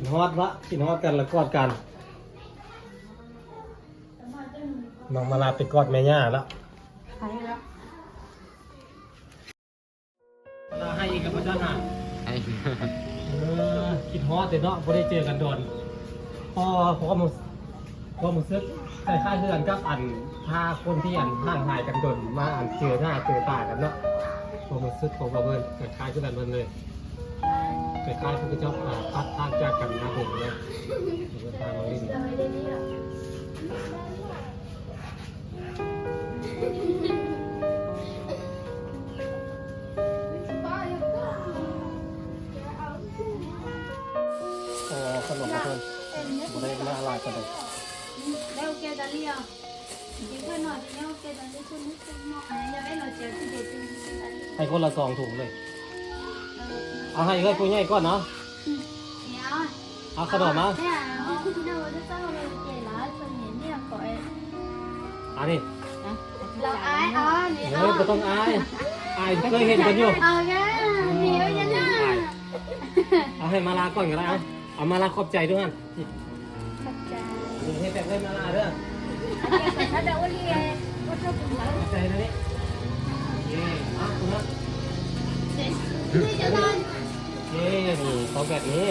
กินฮอดวะกินฮอดกันแล้วกอดกันน้องมาลาไปกอดแม่ย่าแล้วใครแล้วลาให้อีกกับพระเจ้าหาไอ้เออกินฮอดแต่เนาะบ่ได้เจอกันโดนพอพอมึงพอมึงซึกคล้ายๆเพื่อนกับอันพาคนที่อันห่างหายกันโดนมาอันเจอหน้าเจอตากันเนาะพอมึงซึกพอมาเบิ่นคล้ายๆกันเบิ่นเลย คล้ายๆพระเจ้าอ่าพัดทางจากกันนะผมเนี่ยเดินทางมาเล่นอ๋อขนมมาเพิ่มบ่ได้มาหลายกันเลย Leo kia đã lia. Những cái nọ thì leo kia đã lia cho nước trong nọ. Này là bé nó chèo thì để từ từ đã lia. ให้คนละสองถุงเลย เอาให้เลยกูใหญ่ก่อนเนาะ Dạ. เอาขนมมา Thế à, nó đâu nó sao rồi chè lá cho nhẹ nhẹ khỏi. อันนี้ Là ai à, เฮ้ยไม่ต้องอายอายเคยเห็นกันอยู่ Ờ cái nhiều vậy nè. เอาให้มาลาก่อนก็ได้เอาเอามาลาขอบใจด้วยกัน Thật chà. นี่ให้แบบให้มาลาเด้อ Nó đâu có lia. Có cho cùng ขอบใจนะนี่เย้เอาคุณนะ Đi cho con. เย้นี่ของแบบนี้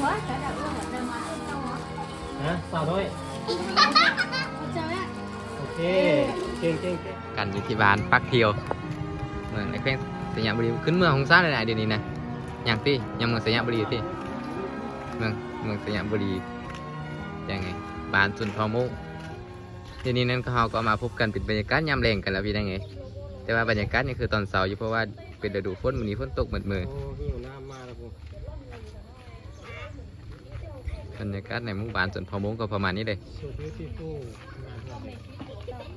Quá, cả đầu luôn ở đây mà đâu hả? นะสาวน้อย Con chào ạ. โอเคเก่งเก่งเก่งกันอยู่ที่บ้านปักเที่ยวเมืองไอ้แข้งสยามบุรีขึ้นเมืองของซ่าหลายๆเดี๋ยวนี้นะอย่างที่ยังเมืองสยามบุรีที่เมืองเมืองสยามบุรียังไงบ้านสุนทรมุกเดี๋ยวนี้นั้นก็เราก็มาพบกันเป็นบรรยากาศยามแรงกันแล้วพี่ได้ไงแต่ว่าบรรยากาศนี่คือตอนเช้าอยู่เพราะว่า เป็นฤดูฝนวันนี้ฝนตกเหมือนมือโอ้หิวน้ำมาแล้วผมบรรยากาศในหมู่บ้านสุนทรมุกก็ประมาณนี้เลยสุดที่ที่ตู้งานแบบ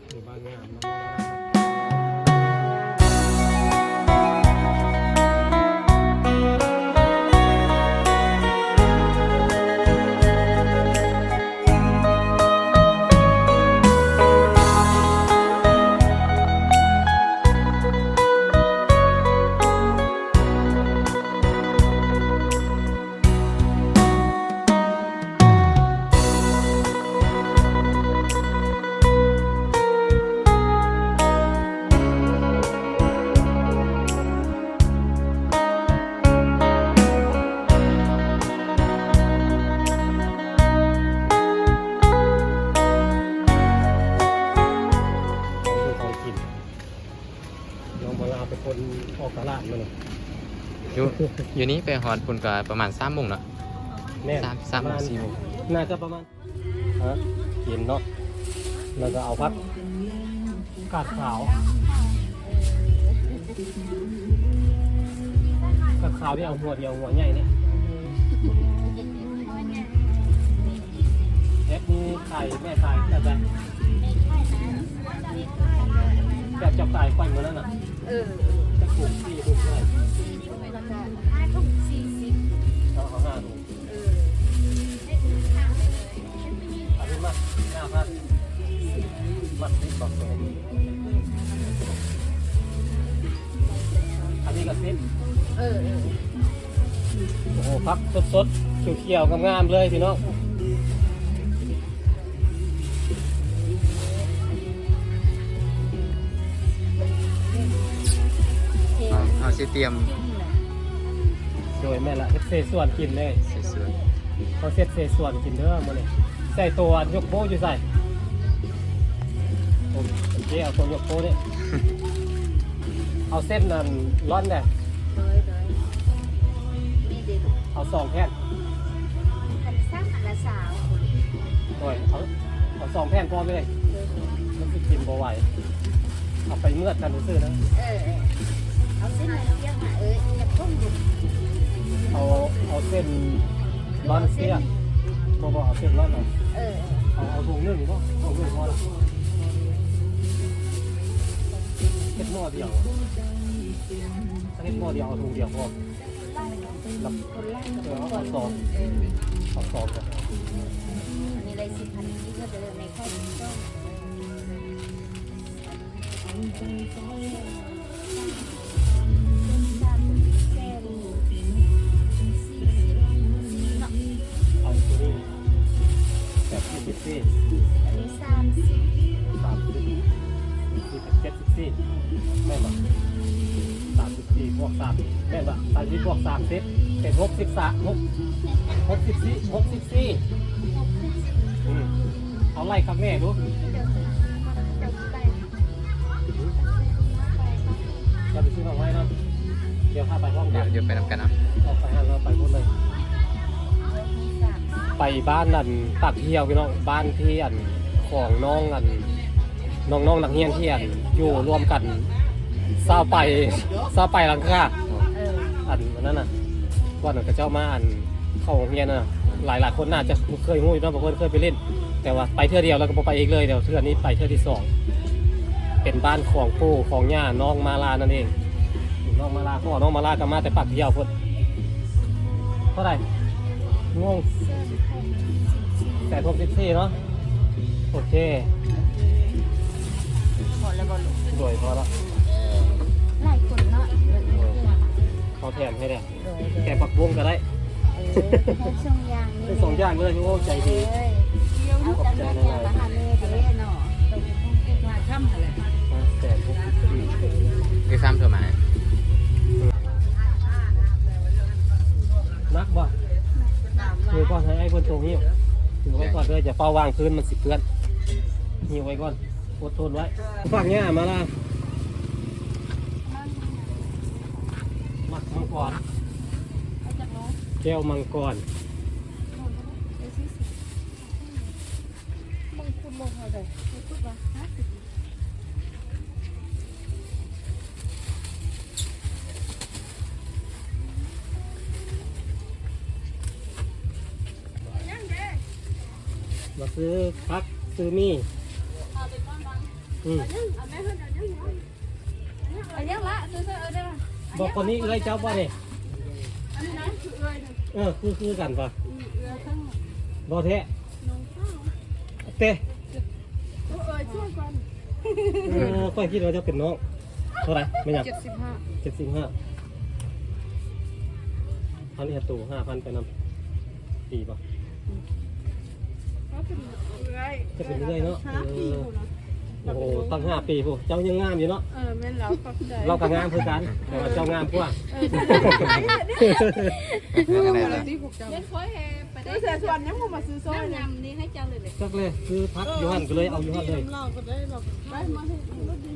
หมู่บ้านงาม ตลาดมาเลยอยู่อยู่นี้ไปหอดปุ่นก็ประมาณสามโมงเนาะแน่สามสามโมงสี่โมงน่าจะประมาณฮะกินเนาะแล้วก็เอาพักกาดขาวกาดขาวที่เอาหัวเดียวหัวใหญ่เนี่ยแอปนี้ไข่แม่ไข่แต่แบบแบบจับไก่ไฟเหมือนนั่นน่ะ Ừ. จะปลูกที่ปลูกได้ Hai không xì xì. เอาเอาห้าดู Ừ. อันนี้มาหน้าพันมัดติดบอกตรงนี้อันนี้ก็ซิป Ừ. ừ. โอ้โหพักสดๆเขียวๆงามๆเลยพี่น้อง สิเตรียมโดยแม่ละเฮ็ดเศษส่วนกินเลยสวยเขาเซ็ตเศษส่วนกินเด้อมาเลยใส่ตัวยกโป้อยู่ใส่โอเคเอาตัวยกโป้เนี่ยเอาเส้นนั่นร้อนเนี่ย Rồi rồi. Đi đi. เอาสองแผ่น Thành sắc là xào. โอ้ยเอาเอาสองแผ่นพอไปเลย Ừ. มันสิกินบ่ไหวเอาไปเมื่อกันซื้อนะ Ừ. ừ. เอาเอาเส้นร้อนเสียบ่บ่เอาเส้นร้อนหน่อยเอาเอาถุงนึ่งก็ถุงหนึ่งพอละเฮ็ดหม้อเดียวถ้าเฮ็ดหม้อเดียวเอาถุงเดียวพอกับเอ nó อ không เอาสองเอาสองก่อน Này đây xin thành đi cho được này không? Không. Nó. สิบสี่สามสิบสามสิบสี่สิบเจ็ดสิบสี่แม่นบ่สามสิบสี่บวกสามแม่นบ่สามสิบบวกสามสิบเป็นหกสิบสามหกหกสิบสี่หกสิบสี่อืมเอาไล่ครับแม่ดูเดี๋ยวไปจะไปซื้อของไว้นาะเดี๋ยวข้าไปห้องเดี๋ยวนเดี๋ยวไปนำกันนาะ ออกไปห้างเราไปหมดเลย ไปบ้านนั่นตักเที่ยวพี่น้องบ้านที่อันของน้องอันน้องน้องนักเรียนที่อันอยู่รวมกันเศร้าไปเศร้าไปหลังค่าอันนั้นน่ะก่อนนั้นก็เจ้ามาอันเข้าโรงเรียนน่ะหลายหลายคนน่าจะเคยงูอยู่เนาะบางคนเคยไปเล่น แต่ว่าไปเทื่อเดียวแล้วก็ไปอีกเลยเดี๋ยวเทื่อนี้ไปเทื่อที่สองเป็นบ้านของปู่ของย่าน้องมาลานั่นเองน้องมาลาพ่อน้องมาลาก็มาแต่ปักเที่ยวพุ่นเท่าไหร่ งงแปดหกสิบสี่เนาะโอเคหมดแล้วบอลลูกโดยพอแล้วหลายคนเนาะเขาแถมให้เลยโดยแกปักวงก็ได้เออให้ช่องยางนี่เป็นสองอย่างเลยโอ้ใจดีเอาจำได้ยางมาหาเมย์เด้เนาะตรงนี้ต้องเก็บมาค่ำอะไรแปดหกสิบสี่คือซ้ำเธอมานักบ่ ถือก่อนให้ไอ้คนโตหิ้วถือไว้ก่อนเลยจะเฝ้าวางพื้นมันสิเพื่อนหิวไว้ก่อนอดทนไว้ฝั่งเนี้ยมาละมักมังกรแก้วมังกรมึงคุณลงมาเลยมึงพูดว่าห้าสิบ ซื้อพักซื้อมีอืมอาเยอะละซื้อเอาได้ป่ะบอกคนนี้เอ้ยเจ้าป่ะเนี่ยอันนี้นะคือเอ้ยเออคือคือกันป่ะเอ้ยทั้งบอเทะน้เต้เอ้ยช่วยกันเออค่อยคิดว่าจะเป็นน้องเท่าไหร่ไม่อยากเจ็ดสิบห้าเจ็ดสิบห้าพันเอ็ดตู่ห้าพันไปนำปีป่ะ จะเป็นเรื่อยเนาะห้าเอปีอหมดแล้วโอ้โหตั้งห้าปีผู้เจ้ายังงามอยู่เนาะ เออแม่นแล้วขอบใจเราก็งามเพื่อกันแต่ว่าเจ้างามกว่าเออใช่ได้เรื่องอะไรล่ะเล่นคอยแฮไปได้เสียส่วนยังผมมาซื้อซอยยำนี่ให้เจ้าเลยเลยจักเลยคือพักยูฮันก็เลยเอายูฮันเลยเราก็ได้เราไปมาให้รถดี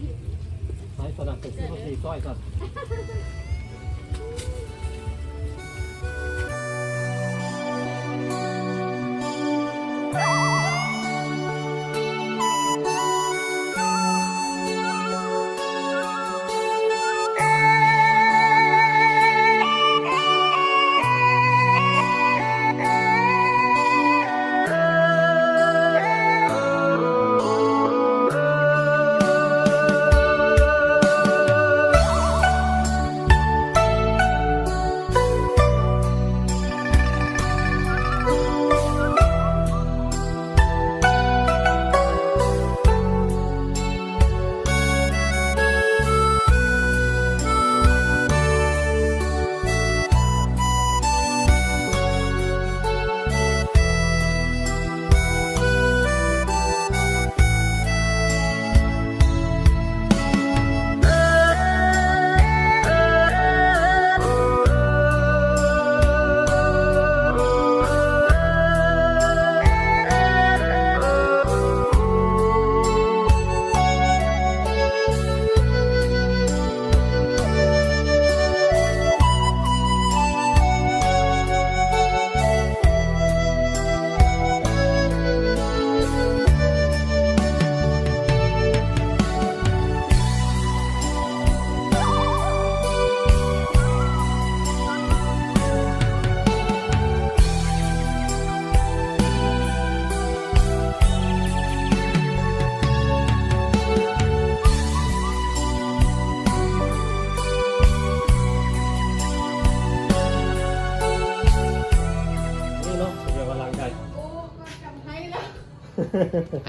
ใช้สนับเป็นซื้อข้าวตีก้อยก่อนนี่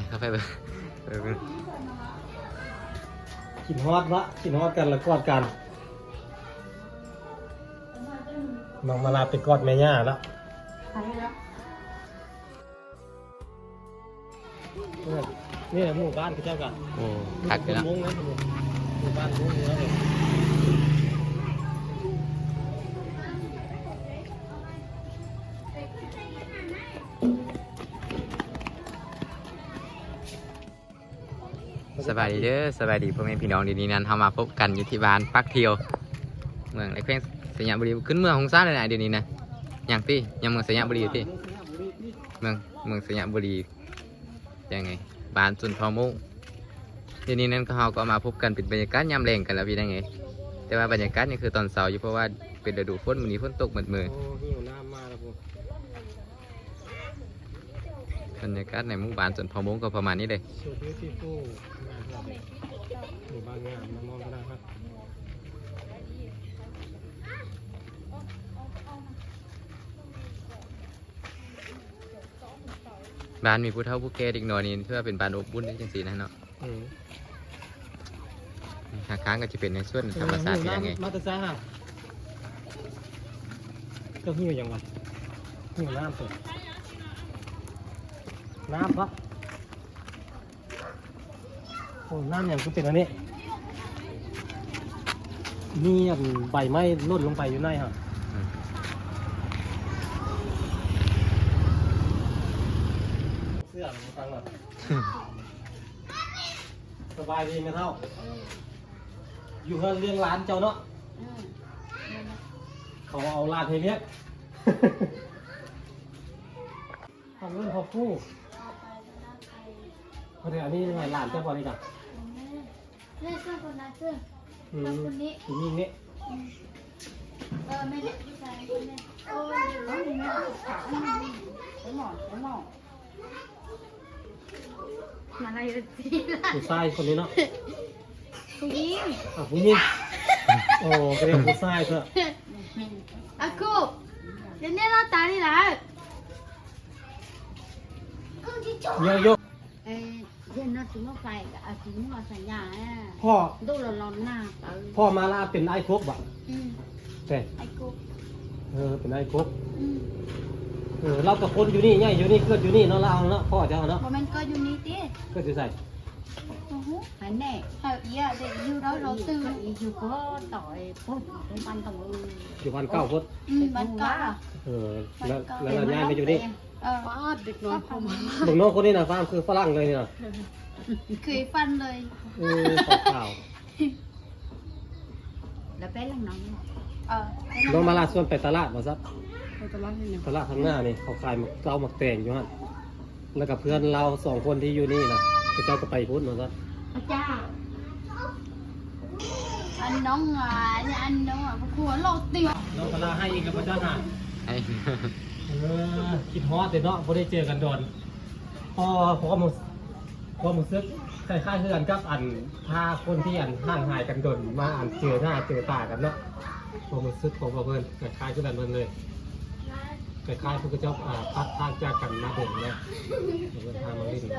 เข้าไปเบิ่งไปเบิ่งกินฮอดละกินฮอดกันแล้วกอดกันน้องมาลาไปกอดแม่ย่าแล้วนี่แหละหมู่บ้านเขาเจ้ากันโอ้คักเลยเนาะมุ้งนะหมู่บ้านมุ้งเนื้อเลย สบายดีเด้อสบายดีพ่อแม่พี่น้องดีนี้นั้นเฮามาพบกันอยู่ที่บ้านปักเทียว เมืองไอ้แขวงสยามบุรีขึ้นเมืองของซ่าเลยนะเดี๋ยวนี้นะอย่างที่ยังเมืองสยามบุรีอยู่ที่เมืองเมืองสยามบุรียังไงบ้านสุนทรมุกเดี๋ยวนี้นั้นเฮาก็มาพบกันเป็นบรรยากาศยามแรงกันแล้วพี่ได้ไงแต่ว่าบรรยากาศนี่คือตอนเสาร์อยู่เพราะว่าเป็นฤดูฝนมื้อนี้ฝนตกหมดมือโอ้หิวน้ำมาแล้วผม บรรยากาศในหมู่บ้านสุนทรมุกก็ประมาณนี้เลยสูตรบิวตี้ฟูนะครับหมู่บ้านงามมามองก็ได้ครับบ้านมีผู้เฒ่าผู้แก่เด็กน้อยนี่เพื่อเป็นบ้านอบอุ่นจังซี่นะเนาะอืมทางค้างก็จะเป็นในส่วนธรรมชาติเป็นยังไงมาแตะซ้ายห่ะเจ้าหิวยังวะหิวน้ำเปิด น้ำปะโอ้น้ำอย่างก็เป็นอันนี้มีอันใบไม้ล่นลงไปอยู่ในฮะอืมเสื้อมันฟังหน่อยสบายดีไหมเท่า อยู่เฮือนเลี้ยงร้านเจ้าเนาะอืมเขาเอาลาดให้เลี้ยงทำเรื่องเขาคู่เอาไปแล้วไป เพราะเดี๋ยวอันนี้ไงหลานเจ้าพอนี่จ้ะเล่นเสื้อคนนั้นเสื้ออืมกับคนนี้ทีนี้นี่เออไม่ได้ผู้ชายคนนี้โอ้ยเดี๋ยวน้องนี่นะไปหมอนไปหมอนอะไรสิล่ะผู้ชายคนนี้เนาะผู้หญิงอะผู้หญิงโอ้ก็เรียกผู้ชายเถอะอะกูเดี๋ยวนี้เราตายนี่แหละเยอะย กเอ้ยเดี๋ยวเราถึงมาไฟกับอาถึงมาสัญญาอะพ่อ ดูเราร้อนหน้าเออพ่อมาลาเป็นไอ้ครบบ่ะอืมแต่ไอ้กูเออเป็นไอ้ครบอืมเออเรากับคนอยู่นี่ไงอยู่นี่เกิดอยู่นี่เนาะเราเนาะพ่อเจ้าเนาะบ่แม่นก็อยู่นี่ติเกิดอยู่ใส่โอ้โหอันนี้เฮาอีอะเด็กอยู่เราเราตื่นอยู่ก็ต่อยพุ่นเป็นปันตรงมืออยู่พันเก้าพดอืมบ้านเก่าเออแล้วแล้วเราย้ายมาอยู่นี่ เออป้าเด็กน้อยเข้ามาบุกน้องคนนี้นะฟาร์มคือฝรั่งเลยเนี่ยเคยฟันเลย เออขาวขาวแล้วเป็นหลังน้องเออน้องมาลาส่วนไปตลาดมาซับตลาดข้างหน้านี่เขาขายหมักเก้าหมักแตงอยู่ฮะแล้วกับเพื่อนเราสองคนที่อยู่นี่นะก็เจ้าก็ไปพูดมาซับอาจารย์อันน้องอะอันน้องอะหัวโลดเตียวน้องมาลาให้อีกกับพระเจ้าหาไอ้ เออคิดฮอดแต่เนาะพอได้เจอกันโดนพอพอมึงพอมึงซึกคล้ายๆคือกันกับอันถ้าคนที่อันห่างหายกันโดนมาอันเจอหน้าเจอตากันเนาะพอมึงซึกของเพื่อนคล้ายๆคือกันเพื่อนเลยคล้ายๆพวกเจ้าอ่าพัดทางจากกันมาเด่นเนี่ยเดินทางมาเล่นน้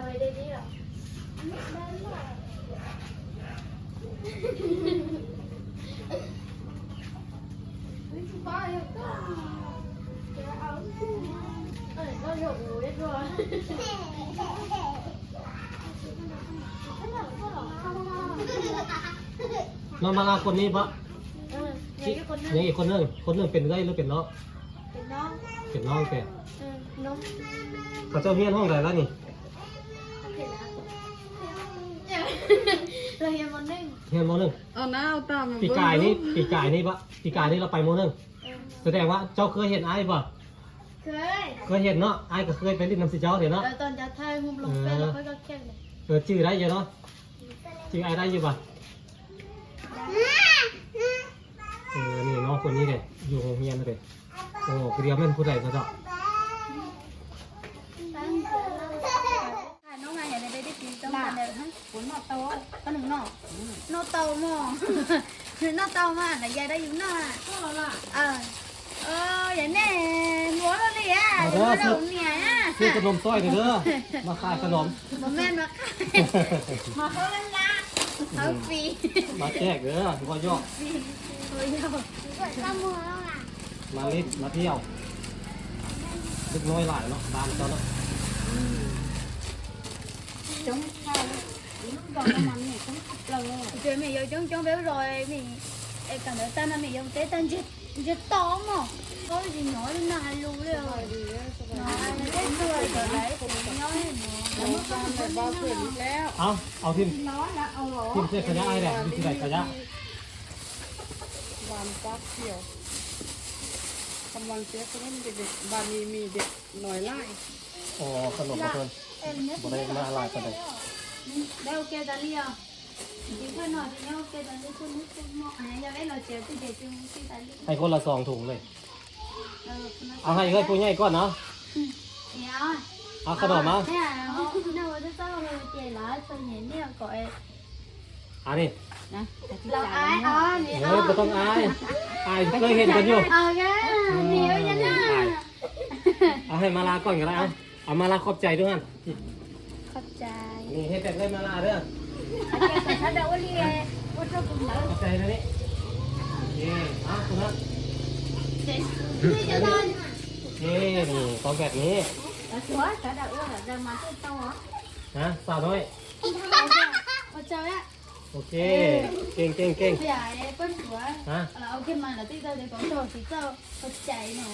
องมาลาคนนี้ปะเออนี่เด็กคนนั้นยังอีกคนนึงคนนึงเป็นได้หรือเป็นน้องเป็นน้องเป็นน้องแต่เออน้องเขาเจ้าเฮียนห้องใดแล้วนี่เราเรียนมหนึ่งเฮียนมหนึ่งเอาหน้าเอาตามมาปีกายนี่ปีกายนี่ปะปีกายนี่เราไปมหนึ่งเออ แสดงว่าเจ้าเคยเห็นไอ้ปะเคยเคยเห็นเนาะไอ้ก็เคยไปเล่นน้ำสีเจ้าเดี๋ยวเนาะเออตอนจะถ่ายรูปลงเฟซแล้วค่อยก็แค่เลยเออชื่อได้อยู่เนาะชื่อไอ้ได้อยู่ปะเออนี่น้องคนนี้เด็อยู่โรงเรียนเลยโอ้เรียนเป็นผู้ใดซะเจ้า น้องไงอย่า ได้ได้กินต้องกาเดี๋ยวฮะฝนนอโตก็หนึ่งนอหนอโตหม้อนอโตมาแต่ยายได้อยู่หน้าเออเอออย่างแน่หัวเราเนี่ยหัวเราเนี่ยชื่อขนมสร้อยเด้อมาขายขนมบ่แม่นมาขายมาเขาเล่นละเขาฟรีมาแจกเด้อพ่อยอกโอ้ยเอตามมือแล้วล่ะมาล่นมาเที่ยวเล็กน้อยหลายเนาะตามเจ้าเนาะ chống sao còn nó mặn này cũng thấp lần rồi trời mày vô chống chống béo rồi mày em cảm thấy ta là mày vô tế tan chết chết to mà có gì nói đến này luôn đấy rồi nói ไหนผมน้อยหนูแล้วเมื่อก่อนแบบเบาเกินอีกแล้วเอาเอาทิมร้อนแล้วเอาหรอทิมเสื้อขยะไอ้แหละมีที่ไหนขยะบานจักเที่ยวกำลังเจ๊ขนมเด็กๆบานนี้มีเด็กหน่อยไล่อ๋อขนมมาเพิ่นเอ็มเนี่ยบ่ได้มาหลายปานใดได้โอเคตาเลียดีขึ้นหน่อยดีโอเคตาเลียคุณนึกคุณมองอะไรยังไม่เราเจอที่เด็กจึงที่ตาเลียให้คนละสองถุงเลยเออคุณเอาให้เอ้ยผู้ใหญ่ก่อนเนาะเนี่ยเอาขนมมาเนี่ยเขาเนี่ยว่าจะต้องเราเจอหลายคนเห็นเนี่ยก่อนอันนี้เราอายอ๋อนี่เฮ้ยบ่ต้องอายอายเคยเห็นกันอยู่เอาแกเหนียวยังน่ะเอาให้มาลาก่อนก็ได้เอา เอามาลาขอบใจด้วยฮะขอบใจนี่ให้แต่เลยมาลาเด้ออาจารย์ถ้าเดาว่าเรียว่าจะคุณแล้วขอบใจนะนี่นี่เอาคุณฮะเด็กที่จะโดนนี่นี่ของแบบนี้สวยถ้าเดาว่าจะมาที่โต๊ะนะสาวน้อยว่าจะเนี่ย โอเค เก่งเก่งเก่งใหญ่ก็สวยฮะเราเอาขึ้นมาแล้วที่เราจะต้องโดนที่เจ้าเข้าใจเนาะ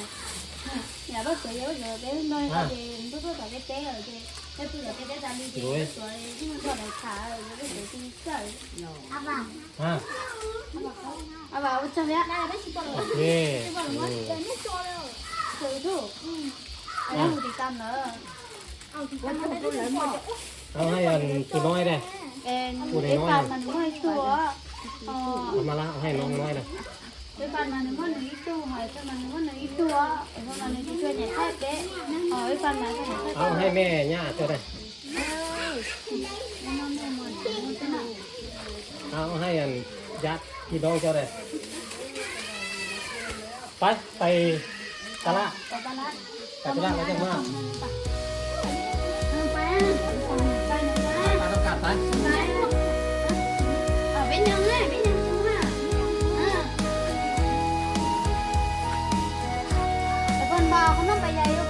อย่าว่าสวยเยอะเลย cái nơi ta thì tôi có cái té ở đây cái tôi là cái té ta đi thì Rồi. sủi nhưng mà còn lại thả rồi cái để tôi sợ à bà ฮะ à bà ơi sao vậy đây là cái gì còn โอเคนี่ thử thử ở đây một tí tăm nữa Quên không có lớn mà เอาให้อันคือน้อย เลย cái Ủa, cái này nói phần này. mà nó hơi chua ờ เอามาละเอาให้น้องน้อยเลย cái phần mà nó nó ít chua hay cái mà nó nó ít chua cái phần mà nó chỉ chua nhẹ khác cái ờ cái phần mà nó nhẹ เอาให้แม่ย่าเจ้าเลย nó nó nó nó thế nào เอาให้อันยัดพี่น้องเจ้าเลยไปไปตลาด có ba lát ไปตลาดแล้วจะมาไป ไปเพิ่นอ่าวเขานำไปใหญ่